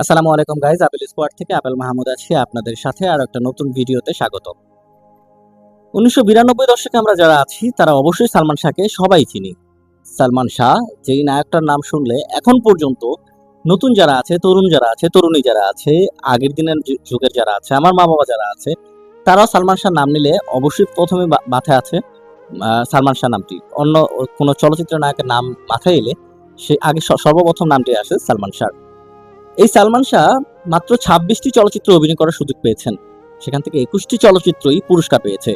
আসসালামু আলাইকুম guys Apel squad থেকে আপেল মাহমুদ আছি, আপনাদের সাথে আর একটা নতুন ভিডিওতে স্বাগত উনিশশো বিরানব্বই দশকে আমরা যারা আছি, তারা অবশ্যই সালমান শাহকে সবাই চিনি। সালমান শাহ, যেই নায়কটার নাম শুনলে এখন পর্যন্ত নতুন যারা আছে, তরুণ যারা আছে, তরুণী যারা আছে, আগের দিনের যুগের যারা আছে, আমার মা বাবা যারা আছে, তারাও সালমান শাহ নাম নিলে অবশ্যই প্রথমে মাথায় আছে সালমান শাহ নামটি। অন্য কোনো চলচ্চিত্র নায়কের নাম মাথায় এলে সে আগে সর্বপ্রথম নামটি আসে সালমান শাহ এই সালমান শাহ মাত্র ছাব্বিশটি চলচ্চিত্র অভিনয় করার সুযোগ পেয়েছেন। সেখান থেকে একুশটি চলচ্চিত্রই পুরস্কার পেয়েছে।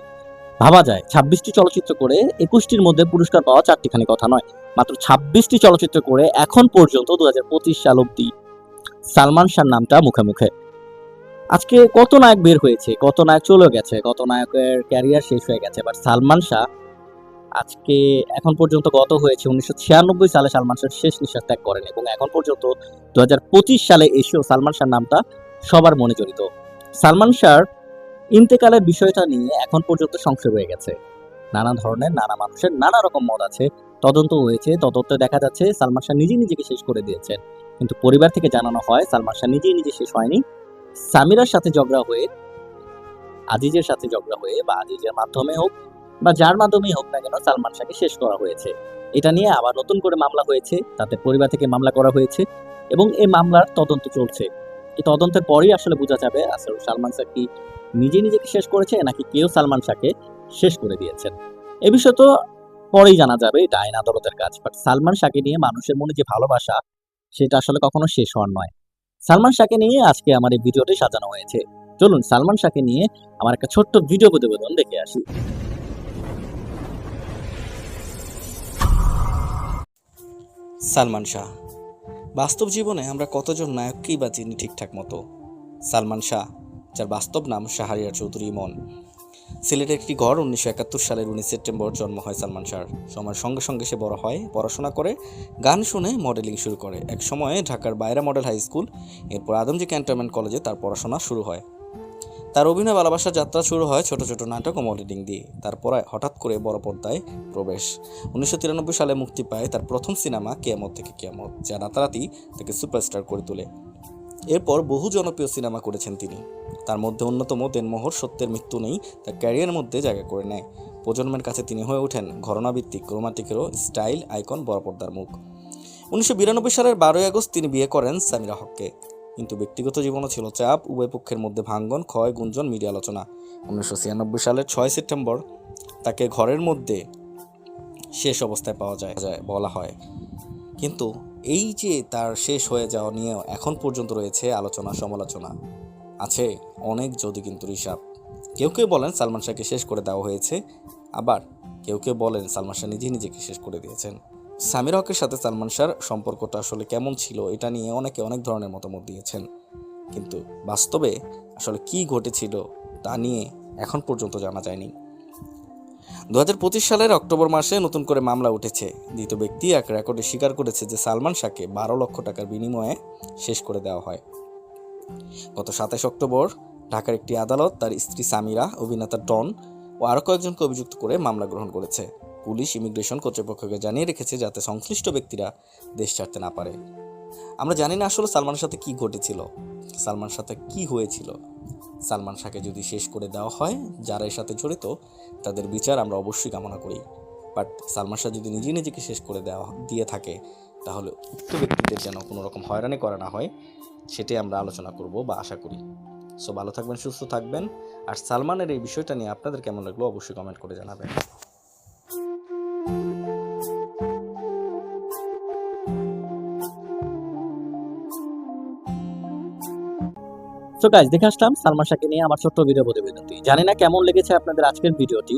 ভাবা যায়, ছাব্বিশটি চলচ্চিত্র করে একুশটির মধ্যে পুরস্কার পাওয়া চারটিখানি কথা নয়। মাত্র ছাব্বিশটি চলচ্চিত্র করে এখন পর্যন্ত দু পঁচিশ সাল অব্দি সালমান শাহর নামটা মুখে মুখে। আজকে কত নায়ক বের হয়েছে, কত নায়ক চলে গেছে, কত নায়কের ক্যারিয়ার শেষ হয়ে গেছে বাট সালমান শাহ আজকে এখন পর্যন্ত গত হয়েছে উনিশশো ছিয়ানব্বই সালে সালমান শাহ শেষ নিঃশ্বাস ত্যাগ করেন এবং এখন পর্যন্ত দু সালে এসেও সালমান শাহর নামটা সবার মনে জড়িত। সালমান শাহর ইন্তেকালের বিষয়টা নিয়ে এখন পর্যন্ত সংশয় রয়ে গেছে। নানা ধরনের, নানা মানুষের নানা রকম মত আছে। তদন্ত হয়েছে, তদন্তে দেখা যাচ্ছে সালমান শাহ নিজে নিজেকে শেষ করে দিয়েছেন। কিন্তু পরিবার থেকে জানানো হয় সালমান শাহ নিজেই নিজে শেষ হয়নি। সামিরার সাথে ঝগড়া হয়ে, আজিজের সাথে ঝগড়া হয়ে বা আজিজের মাধ্যমে হোক বা যার মাধ্যমেই হোক না কেন সালমান শাহকে শেষ করা হয়েছে। এটা নিয়ে আবার নতুন করে মামলা হয়েছে তাদের পরিবার থেকে মামলা করা হয়েছে এবং এই মামলার তদন্ত চলছে। এই তদন্তের পরেই আসলে বোঝা যাবে আসলে সালমান শাহ কি নিজে নিজেকে শেষ করেছে নাকি কেউ সালমান শাহকে শেষ করে দিয়েছেন। এ বিষয় তো পরেই জানা যাবে, এটা আইন আদালতের কাজ। বাট সালমান শাহকে নিয়ে মানুষের মনে যে ভালোবাসা, সেটা আসলে কখনো শেষ হওয়ার নয়। সালমান শাহকে নিয়ে আজকে আমার এই ভিডিওটি সাজানো হয়েছে। চলুন সালমান শাহকে নিয়ে আমার একটা ছোট্ট ভিডিও প্রতিবেদন দেখে আসি। সালমান শাহ। বাস্তব জীবনে আমরা কতজন নায়ককেই বা চিনি ঠিকঠাক মতো? সালমান শাহ, যার বাস্তব নাম শাহরিয়ার চৌধুরী ইমন সিলেটের একটি ঘর উনিশশো একাত্তর সালের উনিশ সেপ্টেম্বর জন্ম হয় সালমান শাহর। সময়ের সঙ্গে সঙ্গে সে বড় হয়, পড়াশোনা করে, গান শুনে মডেলিং শুরু করে। এক সময়ে ঢাকার বাইরা মডেল হাই স্কুল এরপর আদমজি ক্যান্টনমেন্ট কলেজে তার পড়াশোনা শুরু হয়। তার অভিনয় ভালোবাসার যাত্রা শুরু হয় ছোট ছোট নাটক ও মডেলিং দিয়ে। তারপর হঠাৎ করে বড় পর্দায় প্রবেশ। উনিশশো তিরানব্বই সালে মুক্তি পায় তার প্রথম সিনেমা কেয়ামত থেকে কেয়ামত, যা রাতারাতি তাকে সুপারস্টার করে তোলে। এরপর বহু জনপ্রিয় সিনেমা করেছেন তিনি। তার মধ্যে অন্যতম দেনমোহর সত্যের মৃত্যু নেই তার ক্যারিয়ারের মধ্যে জায়গা করে নেয়। প্রজন্মের কাছে তিনি হয়ে ওঠেন ঘরনাভিত্তিক, রোমান্টিকেরও স্টাইল আইকন বড় পর্দার মুখ। উনিশশো বিরানব্বই সালের বারোই আগস্ট তিনি বিয়ে করেন সামিরা হককে। কিন্তু ব্যক্তিগত জীবনও ছিল চাপ, উভয় পক্ষের মধ্যে ভাঙ্গন, ক্ষয়, গুঞ্জন, মিডিয়া আলোচনা। উনিশশো ছিয়ানব্বই সালের ছয় সেপ্টেম্বর তাকে ঘরের মধ্যে শেষ অবস্থায় পাওয়া যায় বলা হয়। কিন্তু এই যে তার শেষ হয়ে যাওয়া নিয়ে এখন পর্যন্ত রয়েছে আলোচনা, সমালোচনা। আছে অনেক যদি কিন্তু হিসাব কেউ কেউ বলেন সালমান শাহকে শেষ করে দেওয়া হয়েছে, আবার কেউ কেউ বলেন সালমান শাহ নিজেই নিজেকে শেষ করে দিয়েছেন। সামির হকের সাথে সালমান শাহর সম্পর্কটা আসলে কেমন ছিল, এটা নিয়ে অনেকে অনেক ধরনের মতামত দিয়েছেন। কিন্তু বাস্তবে আসলে কি ঘটেছিল, তা নিয়ে এখন পর্যন্ত জানা যায়নি। দু পঁচিশ সালের অক্টোবর মাসে নতুন করে মামলা উঠেছে। দ্বিতীয় ব্যক্তি এক রেকর্ডে স্বীকার করেছে যে সালমান শাহকে বারো লক্ষ টাকার বিনিময়ে শেষ করে দেওয়া হয়। গত সাতাশ অক্টোবর ঢাকার একটি আদালত তার স্ত্রী সামিরা, অভিনেতা ডন ও আরও কয়েকজনকে অভিযুক্ত করে মামলা গ্রহণ করেছে। পুলিশ ইমিগ্রেশন কর্তৃপক্ষকে জানিয়ে রেখেছে যাতে সংশ্লিষ্ট ব্যক্তিরা দেশ ছাড়তে না পারে। আমরা জানি না আসলে সালমানের সাথে কি ঘটেছিল সালমান সাথে কি হয়েছিল। সালমান শাহকে যদি শেষ করে দেওয়া হয় যারা এর সাথে জড়িত, তাদের বিচার আমরা অবশ্যই কামনা করি। বাট সালমান শাহ যদি নিজে নিজেকে শেষ করে দেওয়া, দিয়ে থাকে, তাহলে উক্ত ব্যক্তিদের যেন কোনো রকম হয়রানি করা না হয়, সেটাই আমরা আলোচনা করব বা আশা করি। সো ভালো থাকবেন, সুস্থ থাকবেন। আর সালমানের এই বিষয়টা নিয়ে আপনাদের কেমন লাগল অবশ্যই কমেন্ট করে জানাবেন। তো গাইজ দেখে আসলাম সালমান শাহকে নিয়ে আমার ছোট্ট ভিডিও প্রতিবেদনটি। জানি না কেমন লেগেছে আপনাদের আজকের ভিডিওটি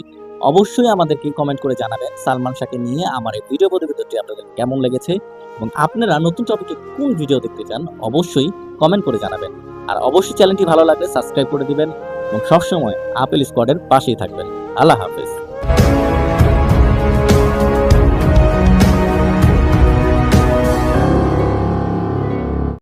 অবশ্যই আমাদেরকে কমেন্ট করে জানাবেন সালমান শাহকে নিয়ে আমার এই ভিডিও প্রতিবেদনটি আপনাদের কেমন লেগেছে এবং আপনারা নতুন টপিকে কোন ভিডিও দেখতে চান, অবশ্যই কমেন্ট করে জানাবেন। আর অবশ্যই চ্যানেলটি ভালো লাগলে সাবস্ক্রাইব করে দিবেন এবং সবসময় আপেল স্কোয়াডের পাশেই থাকবেন। আল্লাহ হাফেজ।